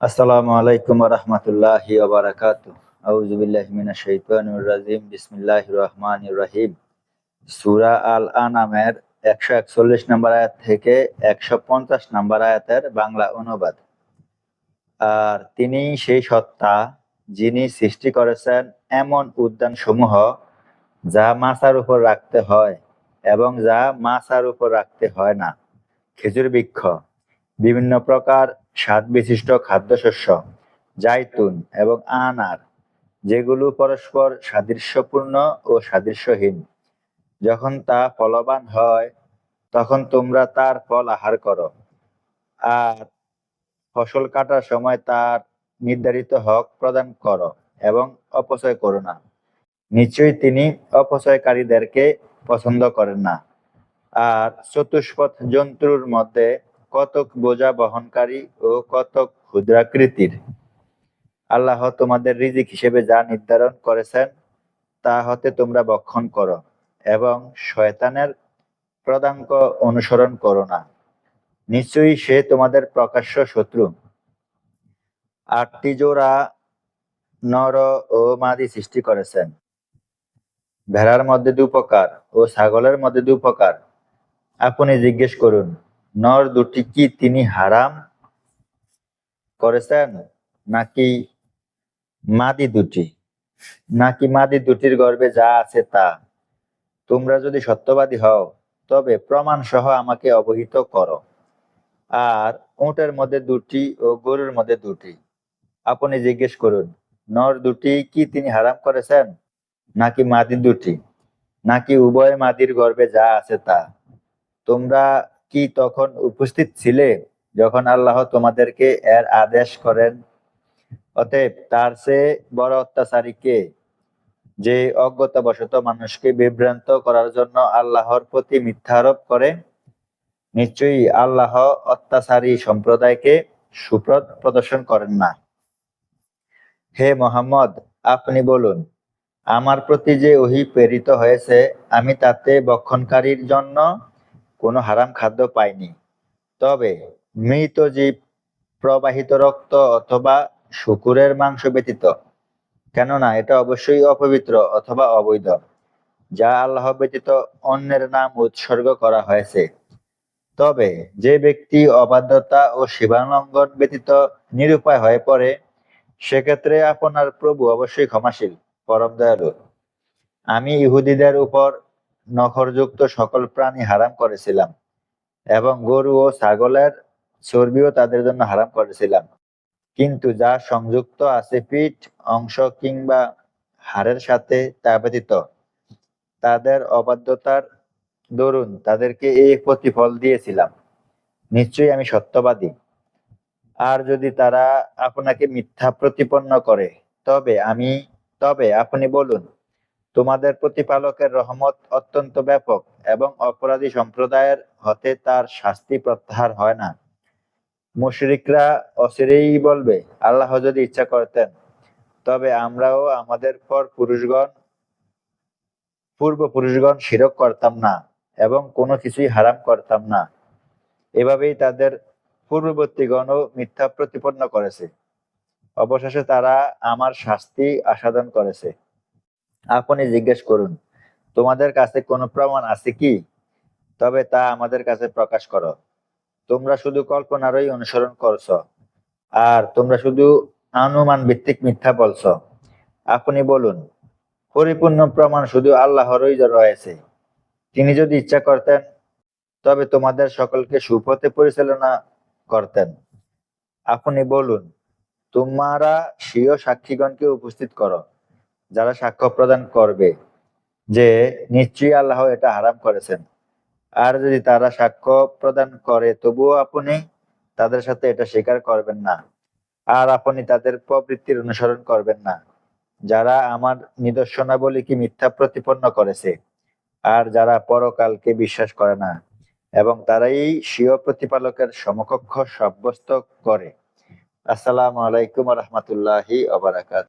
আসসালামু আলাইকুম রহমতুল্লাহি রাজিম। বিসমিল্লাহির রহমানির রহিম। সূরা আল আনামের 141 নম্বর আয়াত থেকে 150 নম্বর আয়াতের বাংলা অনুবাদ। আর তিনি সেই সত্তা যিনি সৃষ্টি করেছেন এমন উদ্যান সমূহ যা মাছার উপর রাখতে হয় এবং যা মাছার উপর রাখতে হয় না। খেজুর বৃক্ষ বিভিন্ন প্রকার স্বাদ বিশিষ্ট খাদ্যশস্য, জাইতুন এবং আনার, যেগুলো পরস্পর সাদৃশ্যপূর্ণ ও সাদৃশ্যহীন। যখন তা ফলবান হয়, তখন তোমরা তার ফল আহার করো। আর ফসল কাটার সময় তার নির্ধারিত হক প্রদান করো এবং অপচয় করো না। নিশ্চয়ই তিনি অপচয়কারীদেরকে পছন্দ করেন না। আর চতুষ্পথ জন্তুর মধ্যে কতক বোঝা বহনকারী ও কতক ক্ষুদ্রাকৃতির। আল্লাহ তোমাদের রিজিক হিসেবে যা নির্ধারণ করেছেন, তা হতে তোমরা বক্ষণ করো এবং শয়তানের প্রদাঙ্ক অনুসরণ করো না। নিশ্চয়ই সে তোমাদের প্রকাশ্য শত্রু। আটটি জোড়া নর ও মাদি সৃষ্টি করেছেন। ভেড়ার মধ্যে দু প্রকার ও ছাগলের মধ্যে দু প্রকার। আপনি জিজ্ঞেস করুন নর দুটি কি তিনি হারাম করেছেন? নাকি মাদি দুটি? নাকি মাদি দুটির গর্ভে যা আছে তা? তোমরা যদি সত্যবাদী হও, তবে প্রমাণ সহ আমাকে অবহিত করো। আর উটের মধ্যে দুটি ও গরুর মধ্যে দুটি। আপনি জিজ্ঞেস করুন, নর দুটি কি তিনি হারাম করেছেন? নাকি মাদি দুটি? নাকি উভয় মাদির গর্ভে যা আছে তা? তোমরা কি তখন উপস্থিত ছিলে? যখন আল্লাহ তোমাদেরকে এর আদেশ করেন, অতএব তার চেয়ে বড় অত্যাচারী কে? যে অজ্ঞতাবশত মানুষকে বিভ্রান্ত করার জন্য আল্লাহর প্রতি মিথ্যা আরোপ করে, নিশ্চয়ই আল্লাহ অত্যাচারী সম্প্রদায়কে সুপ্রদ প্রদর্শন করেন না। হে মোহাম্মদ, আপনি বলুন, আমার প্রতি যে ওহি প্রেরিত হয়েছে, আমি তাতে বক্ষণকারীর জন্য কোনো হারাম খাদ্য পাইনি তবে মৃত জীব প্রবাহিত রক্ত অথবা শুকুরের মাংস ব্যতীত, কেননা এটা অবশ্যই অপবিত্র অথবা অবৈধ, যা আল্লাহ ব্যতীত অন্যের নাম উৎসর্গ করা হয়েছে। তবে যে ব্যক্তি অবাধ্যতা ও শিবালঙ্ঘন ব্যতীত নিরুপায় হয়ে পড়ে, সেক্ষেত্রে আপনার প্রভু অবশ্যই ক্ষমাশীল, পরম দয়ালু। আমি ইহুদিদের উপর নখরযুক্ত সকল প্রাণী হারাম করেছিলাম এবং গরু ও ছাগলের চর্বিও তাদের জন্য হারাম করেছিলাম। কিন্তু যা সংযুক্ত আছে পিঠ, অংশ কিংবা হাড়ের সাথে তা ব্যতীত, তাদের অবাধ্যতার দরুন তাদেরকে এই প্রতিফল দিয়েছিলাম। নিশ্চয়ই আমি সত্যবাদী। আর যদি তারা আপনাকে মিথ্যা প্রতিপন্ন করে, তবে আমি, তবে আপনি বলুন তোমাদের প্রতিপালকের রহমত অত্যন্ত ব্যাপক এবং অপরাধী সম্প্রদায়ের হতে তার শাস্তি প্রত্যাহার হয় না। মুশরিকরা অচিরেই বলবে, আল্লাহ যদি ইচ্ছা করতেন, তবে আমরাও আমাদের পর পুরুষগণ পূর্ব পুরুষগণ শিরক করতাম না এবং কোনো কিছুই হারাম করতাম না। এভাবেই তাদের পূর্ববর্তীগণও মিথ্যা প্রতিপন্ন করেছে। অবশেষে তারা আমার শাস্তি আসাদন করেছে। আপনি জিজ্ঞেস করুন, তোমাদের কাছে কোনো প্রমাণ আছে কি? তবে তা আমাদের কাছে প্রকাশ করো। তোমরা শুধু কল্পনারই অনুসরণ করছ, আর তোমরা শুধু আনুমান ভিত্তিক মিথ্যা বলছ। আপনি বলুন, পরিপূর্ণ প্রমাণ শুধু আল্লাহরই রয়েছে। তিনি যদি ইচ্ছা করতেন, তবে তোমাদের সকলকে সুপথে পরিচালনা করতেন। আপনি বলুন, তোমারা স্বীয় সাক্ষীগণকে উপস্থিত করো। যারা সাক্ষ্য প্রদান করবে যে নিশ্চয়ই আল্লাহ এটা হারাম করেছেন। আর যদি তারা সাক্ষ্য প্রদান করে, তবুও আপনি তাদের সাথে এটা স্বীকার করবেন না। আর আপনি তাদের প্রবৃত্তির অনুসরণ করবেন না। যারা আমার নিদর্শনাবলীকে মিথ্যা প্রতিপন্ন করেছে, আর যারা পরকালকে বিশ্বাস করে না, এবং তারাই স্বীয় প্রতিপালকের সমকক্ষ সাব্যস্ত করে। আসসালামু আলাইকুম রহমতুল্লাহি আবরাকাত